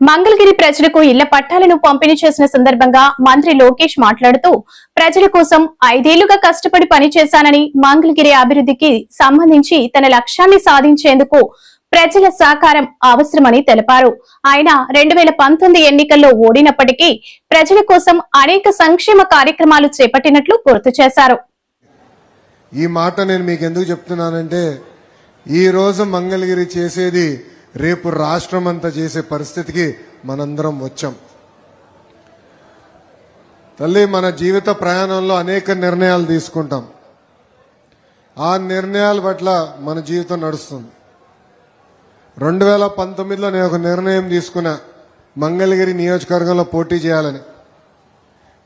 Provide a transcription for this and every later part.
మంగళగిరి ప్రజలకు ఇళ్ళ పట్టాలను పంపిణీ చేసిన సందర్భంగా మంత్రి లోకేష్ మాట్లాడుతూ ప్రజల కోసం ఐదేళ్ళుగా కష్టపడి పనిచేశానని మంగళగిరి అభివృద్ధికి సంబంధించి తన లక్ష్యాన్ని సాధించేందుకు ప్రజల సహకారం అవసరమని తెలిపారు. ఆయన రెండు వేల పంతొమ్మిది ఎన్నికల్లో ఓడినప్పటికీ ప్రజల కోసం అనేక సంక్షేమ కార్యక్రమాలు చేపట్టినట్లు గుర్తు చేశారు. ఈ మాట నేను మీకు ఎందుకు చెప్తున్నానంటే ఈ రోజు మంగళగిరి చేసేది రేపు రాష్ట్రం అంతా చేసే పరిస్థితికి మనందరం వచ్చాం. తల్లి మన జీవిత ప్రయాణంలో అనేక నిర్ణయాలు తీసుకుంటాం. ఆ నిర్ణయాల పట్ల మన జీవితం నడుస్తుంది. రెండు వేల పంతొమ్మిదిలో నేను ఒక నిర్ణయం తీసుకున్నా మంగళగిరి నియోజకవర్గంలో పోటీ చేయాలని.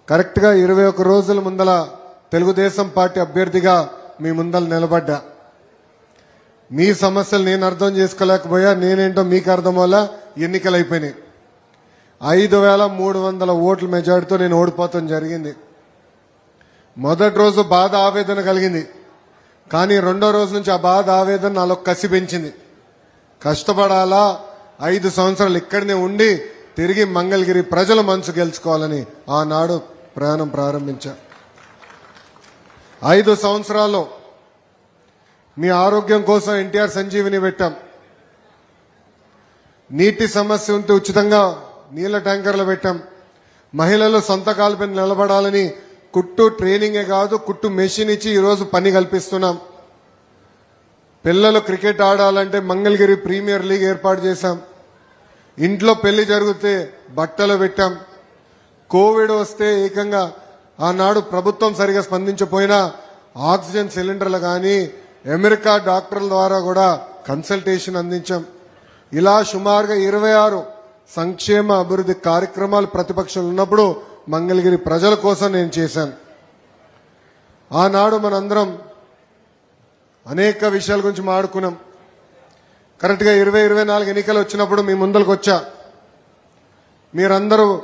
కరెక్ట్గా ఇరవై ఒక్క రోజుల ముందల తెలుగుదేశం పార్టీ అభ్యర్థిగా మీ ముందల నిలబడ్డా. మీ సమస్యలు నేను అర్థం చేసుకోలేకపోయా నేనేంటో మీకు అర్థం వల్ల ఎన్నికలు అయిపోయినాయి. ఐదు వేల మూడు వందల ఓట్ల మెజార్టీతో నేను ఓడిపోతాం జరిగింది. మొదటి రోజు బాధ ఆవేదన కలిగింది. కానీ రెండో రోజు నుంచి ఆ బాధ ఆవేదన నాలో కసి పెంచింది. కష్టపడాలా ఐదు సంవత్సరాలు ఇక్కడనే ఉండి తిరిగి మంగళగిరి ప్రజల మనసు గెలుచుకోవాలని ఆనాడు ప్రయాణం ప్రారంభించా. ఐదు సంవత్సరాల్లో మీ ఆరోగ్యం కోసం ఎన్టీఆర్ సంజీవిని పెట్టాం. నీటి సమస్య ఉంటే ఉచితంగా నీళ్ళ ట్యాంకర్లు పెట్టాం. మహిళలు సొంత కాలుపై నిలబడాలని కుట్టు ట్రైనింగే కాదు కుట్టు మెషిన్ ఇచ్చి ఈరోజు పని కల్పిస్తున్నాం. పిల్లలు క్రికెట్ ఆడాలంటే మంగళగిరి ప్రీమియర్ లీగ్ ఏర్పాటు చేశాం. ఇంట్లో పెళ్ళి జరిగితే బట్టలు పెట్టాం. కోవిడ్ వస్తే ఏకంగా ఆనాడు ప్రభుత్వం సరిగా స్పందించపోయినా ఆక్సిజన్ సిలిండర్లు కానీ అమెరికా డాక్టర్ల ద్వారా కూడా కన్సల్టేషన్ అందించాం. ఇలా సుమారుగా ఇరవై ఆరు సంక్షేమ అభివృద్ధి కార్యక్రమాలు ప్రతిపక్షంలో ఉన్నప్పుడు మంగళగిరి ప్రజల కోసం నేను చేశాను. ఆనాడు మనందరం అనేక విషయాల గురించి మాడుకున్నాం. కరెక్ట్గా ఇరవై ఇరవై నాలుగు ఎన్నికలు వచ్చినప్పుడు మీ ముందరకు వచ్చా. మీరందరూ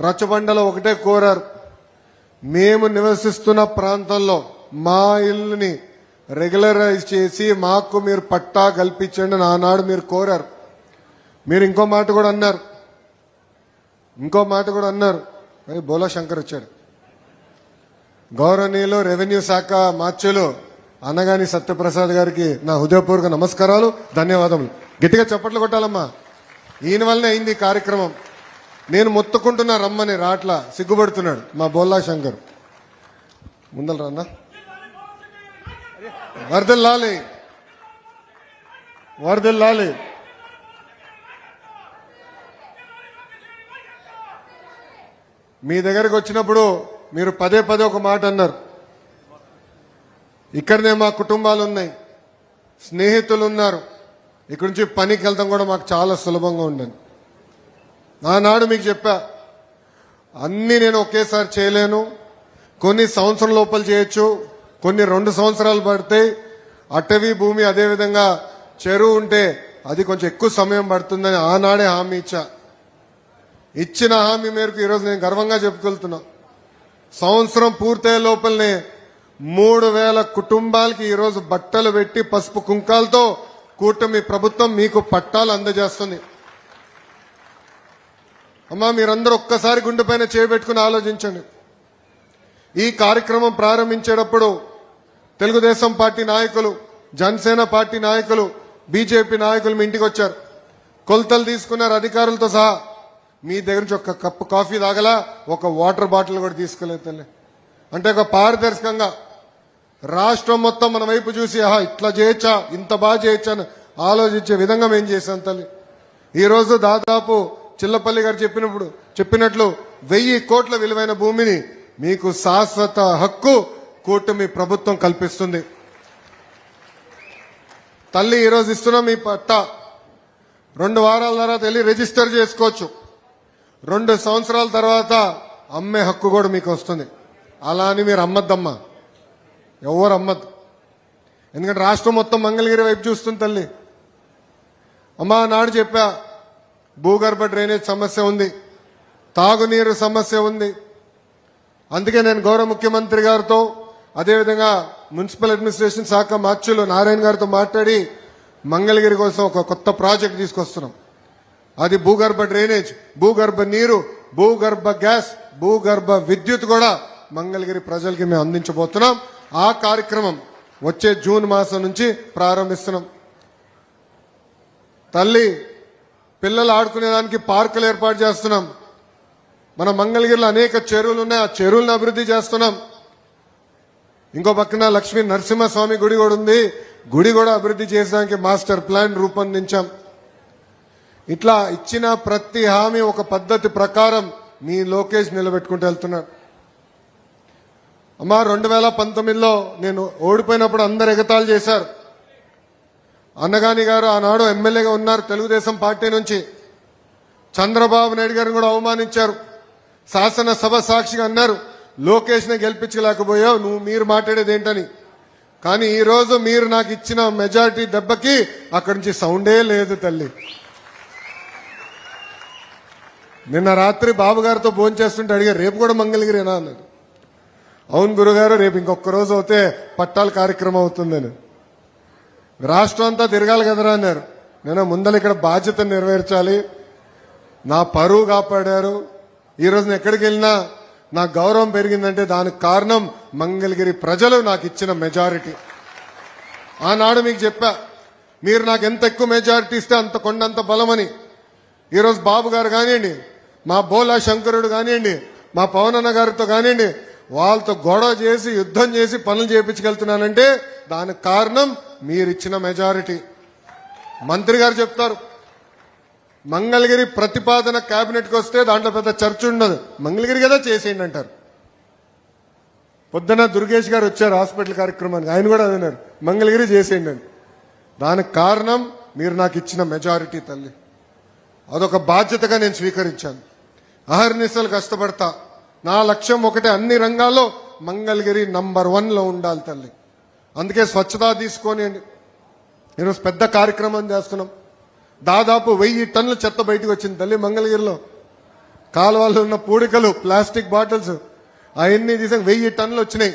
రచ్చబండలో ఒకటే కోరారు. మేము నివసిస్తున్న ప్రాంతంలో మా ఇల్లుని రెగ్యులరైజ్ చేసి మాకు మీరు పట్టా కల్పించండి నానాడు మీరు కోరారు. మీరు ఇంకో మాట కూడా అన్నారు. ఇంకో మాట కూడా అన్నారు. అయ్యి బోలా శంకర్ వచ్చాడు. గౌరవనీయులు రెవెన్యూ శాఖ మార్చులు అనగాని సత్యప్రసాద్ గారికి నా హృదయపూర్వక నమస్కారాలు ధన్యవాదములు. గట్టిగా చప్పట్లు కొట్టాలమ్మా. ఈయన వల్లనే అయింది ఈ కార్యక్రమం. నేను మొత్తుకుంటున్నా రమ్మని రాట్లా సిగ్గుపడుతున్నాడు మా బోల్లా శంకర్. ముందల రన్నా వరదలు లాలి వరదలు లాలి మీ దగ్గరకు వచ్చినప్పుడు మీరు పదే పదే ఒక మాట అన్నారు. ఇక్కడనే మా కుటుంబాలు ఉన్నాయి. స్నేహితులు ఉన్నారు ఇక్కడి నుంచి పనికి వెళ్తాం కూడా మాకు చాలా సులభంగా ఉండదు ఆనాడు మీకు చెప్పా అన్నీ నేను ఒకేసారి చేయలేను. కొన్ని సంవత్సరం లోపల చేయొచ్చు. కొన్ని రెండు సంవత్సరాలు పడతాయి అటవీ భూమి అదేవిధంగా చెరువు ఉంటే అది కొంచెం ఎక్కువ సమయం పడుతుందని ఆనాడే హామీ ఇచ్చా. ఇచ్చిన హామీ మేరకు ఈరోజు నేను గర్వంగా చెప్పుకెళ్తున్నా. సంవత్సరం పూర్తయ్యే లోపలనే మూడు వేల కుటుంబాలకి ఈరోజు బట్టలు పెట్టి పసుపు కుంకాలతో కూటమి ప్రభుత్వం మీకు పట్టాలు అందజేస్తుంది. అమ్మా మీరందరూ ఒక్కసారి గుండెపైన చేపెట్టుకుని ఆలోచించండి. ఈ కార్యక్రమం ప్రారంభించేటప్పుడు తెలుగుదేశం పార్టీ నాయకులు జనసేన పార్టీ నాయకులు బీజేపీ నాయకులు మీ ఇంటికి వచ్చారు. కొలతలు తీసుకున్నారు అధికారులతో సహా. మీ దగ్గర నుంచి ఒక కప్పు కాఫీ తాగలా ఒక వాటర్ బాటిల్ కూడా తీసుకోలేదు తల్లి. అంటే ఒక పారదర్శకంగా రాష్ట్రం మొత్తం మన వైపు చూసి ఆహా ఇట్లా చేయొచ్చా ఇంత బాగా చేయొచ్చా అని ఆలోచించే విధంగా మేము చేశాం తల్లి. ఈరోజు దాదాపు చిల్లపల్లి గారు చెప్పినప్పుడు చెప్పినట్లు వెయ్యి కోట్ల విలువైన భూమిని మీకు శాశ్వత హక్కు కూటమి ప్రభుత్వం కల్పిస్తుంది. తల్లి ఈరోజు ఇస్తున్నాం మీ పట్ట. రెండు వారాల తర్వాత వెళ్ళి రిజిస్టర్ చేసుకోవచ్చు. రెండు సంవత్సరాల తర్వాత అమ్మే హక్కు కూడా మీకు వస్తుంది. అలా అని మీరు అమ్మద్దమ్మా. ఎవరు అమ్మద్దు. ఎందుకంటే రాష్ట్రం మొత్తం మంగళగిరి వైపు చూస్తుంది తల్లి. అమ్మా నాడు చెప్పా భూగర్భ డ్రైనేజ్ సమస్య ఉంది. తాగునీరు సమస్య ఉంది. అందుకే నేను గౌరవ ముఖ్యమంత్రి గారితో అదేవిధంగా మున్సిపల్ అడ్మినిస్ట్రేషన్ శాఖ మార్చులు నారాయణ గారితో మాట్లాడి మంగళగిరి కోసం ఒక కొత్త ప్రాజెక్ట్ తీసుకొస్తున్నాం. అది భూగర్భ డ్రైనేజ్ భూగర్భ నీరు భూగర్భ గ్యాస్ భూగర్భ విద్యుత్ కూడా మంగళగిరి ప్రజలకి మేము అందించబోతున్నాం. ఆ కార్యక్రమం వచ్చే జూన్ మాసం నుంచి ప్రారంభిస్తున్నాం. తల్లి పిల్లలు ఆడుకునేదానికి పార్కులు ఏర్పాటు చేస్తున్నాం. మన మంగళగిరిలో అనేక చెరువులు ఉన్నాయి. ఆ చెరువులను అభివృద్ధి చేస్తున్నాం. ఇంకో పక్కన లక్ష్మీ నరసింహస్వామి గుడి కూడా ఉంది. గుడి కూడా అభివృద్ధి చేసడానికి మాస్టర్ ప్లాన్ రూపొందించాం. ఇట్లా ఇచ్చిన ప్రతి హామీ ఒక పద్ధతి ప్రకారం మీ లోకేష్ నిలబెట్టుకుంటూ వెళ్తున్నాడు. అమ్మా రెండు వేల పంతొమ్మిదిలో నేను ఓడిపోయినప్పుడు అందరు ఎగతాళి చేశారు. అన్నగాని గారు ఆనాడు ఎమ్మెల్యేగా ఉన్నారు తెలుగుదేశం పార్టీ నుంచి. చంద్రబాబు నాయుడు గారిని కూడా అవమానించారు. శాసనసభ సాక్షిగా అన్నారు లోకేష్ని గెలిపించలేకపోయావు నువ్వు మీరు మాట్లాడేది ఏంటని. కానీ ఈరోజు మీరు నాకు ఇచ్చిన మెజారిటీ దెబ్బకి అక్కడి నుంచి సౌండే లేదు తల్లి. నిన్న రాత్రి బాబు గారితో భోజనం చేస్తుంటే అడిగారు రేపు కూడా మంగళగిరేనా అన్నారు అవును గురుగారు రేపు ఇంకొక రోజు అవుతే పట్టాల కార్యక్రమం అవుతుందని. రాష్ట్రం అంతా తిరగాలి కదరా అన్నారు. నేను ముందర ఇక్కడ బాధ్యత నెరవేర్చాలి. నా పరువు కాపాడారు. ఈ నేను ఎక్కడికి వెళ్ళినా నా గౌరవం పెరిగిందంటే దానికి కారణం మంగళగిరి ప్రజలు నాకు ఇచ్చిన మెజారిటీ ఆనాడు మీకు చెప్పా మీరు నాకు ఎంత ఎక్కువ మెజారిటీ ఇస్తే అంత కొండంత బలమని. ఈరోజు బాబు గారు కానివ్వండి మా బోలా శంకరుడు కానివ్వండి మా పవనన్న గారితో కానివ్వండి వాళ్ళతో గొడవ చేసి యుద్ధం చేసి పనులు చేయించగలుగుతున్నానంటే దానికి కారణం మీరిచ్చిన మెజారిటీ మంత్రి గారు చెప్తారు మంగళగిరి ప్రతిపాదన క్యాబినెట్కి వస్తే దాంట్లో పెద్ద చర్చ ఉండదు. మంగళగిరి కదా చేసేయండి అంటారు. పొద్దున దుర్గేష్ గారు వచ్చారు హాస్పిటల్ కార్యక్రమానికి. ఆయన కూడా అన్నారు మంగళగిరి చేసేయండి అని. దానికి కారణం మీరు నాకు ఇచ్చిన మెజారిటీ తల్లి. అదొక బాధ్యతగా నేను స్వీకరించాను. అహర్నిశలు కష్టపడతా. నా లక్ష్యం ఒకటే అన్ని రంగాల్లో మంగళగిరి నంబర్ వన్లో ఉండాలి తల్లి. అందుకే స్వచ్ఛత తీసుకొని ఈరోజు పెద్ద కార్యక్రమం చేస్తున్నాం. దాదాపు వెయ్యి టన్నుల చెత్త బయటకు వచ్చింది తల్లి మంగళగిరిలో. కాలువల్లో ఉన్న పూడికలు ప్లాస్టిక్ బాటిల్స్ అవన్నీ తీసాక వెయ్యి టన్నులు వచ్చినాయి.